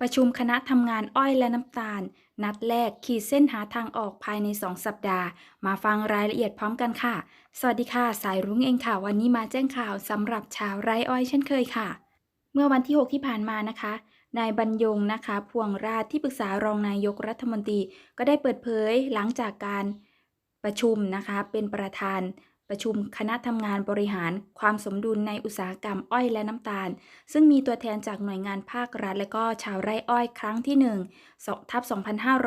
ประชุมคณะทำงานอ้อยและน้ำตาล นัดแรกขีดเส้นหาทางออกภายใน 2 สัปดาห์ มาฟังรายละเอียดพร้อมกันค่ะ สวัสดีค่ะ สายรุ้งเองค่ะ วันนี้มาแจ้งข่าวสำหรับชาวไร่อ้อยเช่นเคยค่ะ เมื่อวันที่ 6 ที่ผ่านมานะคะนายบรรยงนะคะ พวงราชที่ปรึกษารองนายกรัฐมนตรี ก็ได้เปิดเผยหลังจากการประชุมนะคะ เป็นประธาน ประชุมคณะทำงานบริหารความสมดุลในอุตสาหกรรมอ้อยและน้ำตาล ซึ่งมีตัวแทนจากหน่วยงานภาครัฐ และก็ชาวไร่อ้อยครั้งที่1ทับ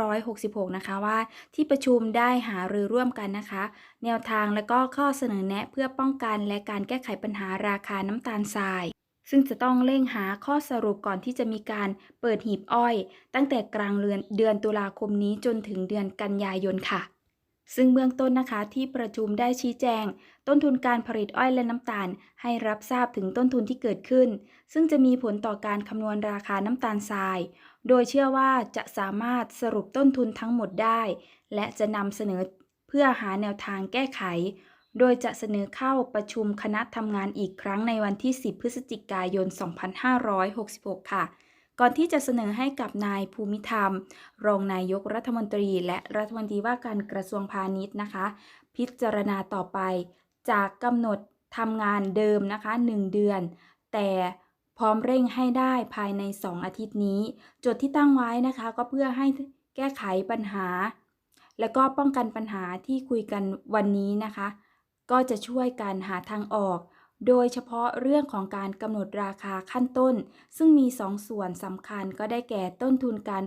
2566 นะคะว่า ที่ประชุมได้หารือร่วมกันนะคะ แนวทางและก็ข้อเสนอแนะเพื่อป้องกันและการแก้ไขปัญหาราคาน้ำตาลทรายซึ่งจะต้องเร่งหาข้อสรุปก่อนที่จะมีการเปิดหีบอ้อย ตั้งแต่กลางเดือนเดือนตุลาคมนี้จนถึงเดือนกันยายนค่ะ ซึ่งเบื้องต้นนะคะที่ประชุมได้ชี้แจง ต้นทุนการผลิตอ้อยและน้ำตาล ให้รับทราบถึงต้นทุนที่เกิดขึ้น ซึ่งจะมีผลต่อการคำนวณราคาน้ำตาลทราย โดยเชื่อว่าจะสามารถสรุปต้นทุนทั้งหมดได้ และจะนำเสนอเพื่อหาแนวทางแก้ไข โดยจะเสนอเข้าประชุมคณะทำงานอีกครั้งในวันที่ 10 พฤศจิกายน 2566 ค่ะ ก่อนที่จะเสนอให้กับนายภูมิธรรม รองนายกรัฐมนตรี และรัฐมนตรีว่าการกระทรวงพาณิชย์นะคะ พิจารณาต่อไป จากกำหนดทำงานเดิมนะคะ 1 เดือน แต่พร้อมเร่งให้ได้ภายใน 2 อาทิตย์นี้จุดที่ตั้งไว้นะคะ ก็เพื่อให้แก้ไขปัญหา และก็ป้องกันปัญหาที่คุยกันวันนี้นะคะ ก็จะช่วยการหาทางออก โดยเฉพาะเรื่องของการกำหนดราคาขั้นต้น ซึ่งมี2ส่วนสำคัญก็ได้แก่ต้นทุนการ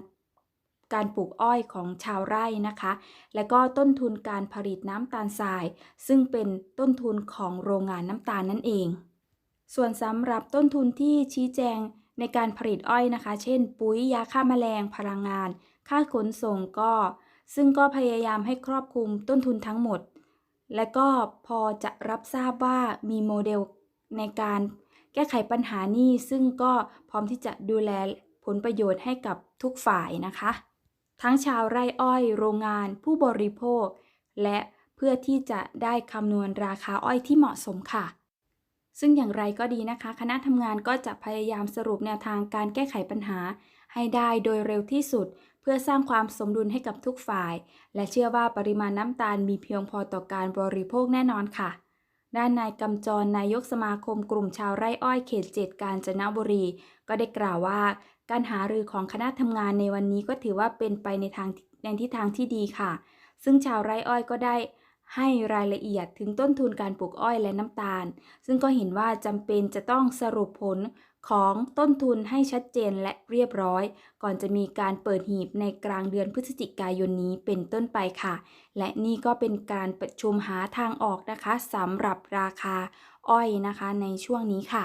การปลูกอ้อยของชาวไร่นะคะ และก็ต้นทุนการผลิตน้ำตาลทราย ซึ่งเป็นต้นทุนของโรงงานน้ำตาลนั่นเอง ส่วนสำหรับต้นทุนที่ชี้แจงในการผลิตอ้อยนะคะ เช่น ปุ๋ยยาฆ่าแมลงพลังงาน ค่าขนส่งก็ ซึ่งก็พยายามให้ครอบคลุมต้นทุนทั้งหมด และก็พอจะรับทราบว่ามีโมเดลในการแก้ไขปัญหานี้ซึ่งก็พร้อมที่จะดูแลผลประโยชน์ให้กับทุกฝ่ายนะคะ ทั้งชาวไร่อ้อยโรงงานผู้บริโภค และเพื่อที่จะได้คำนวณราคาอ้อยที่เหมาะสมค่ะ ซึ่งอย่างไรก็ดีนะคะ คณะทำงานก็จะพยายามสรุปแนวทางการแก้ไขปัญหาให้ได้โดยเร็วที่สุด เพื่อสร้างความสมดุลให้กับทุกฝ่าย และเชื่อว่าปริมาณน้ำตาลมีเพียงพอต่อการบริโภคแน่นอนค่ะ ด้านนายกำจรนายกสมาคมกลุ่มชาวไร่อ้อยเขตเจ็ดกาญจนบุรี ก็ได้กล่าวว่า การหารือของคณะทำงานในวันนี้ก็ถือว่าเป็นไปในทางในทิศทางที่ดีค่ะ ซึ่งชาวไร่อ้อยก็ได้ ให้รายละเอียดถึงต้นทุนการปลูกอ้อยและน้ำตาล ซึ่งก็เห็นว่าจำเป็นจะต้องสรุปผลของต้นทุนให้ชัดเจนและเรียบร้อย ก่อนจะมีการเปิดหีบในกลางเดือนพฤศจิกายนนี้เป็นต้นไปค่ะ และนี่ก็เป็นการประชุมหาทางออกนะคะสำหรับราคาอ้อยนะคะในช่วงนี้ค่ะ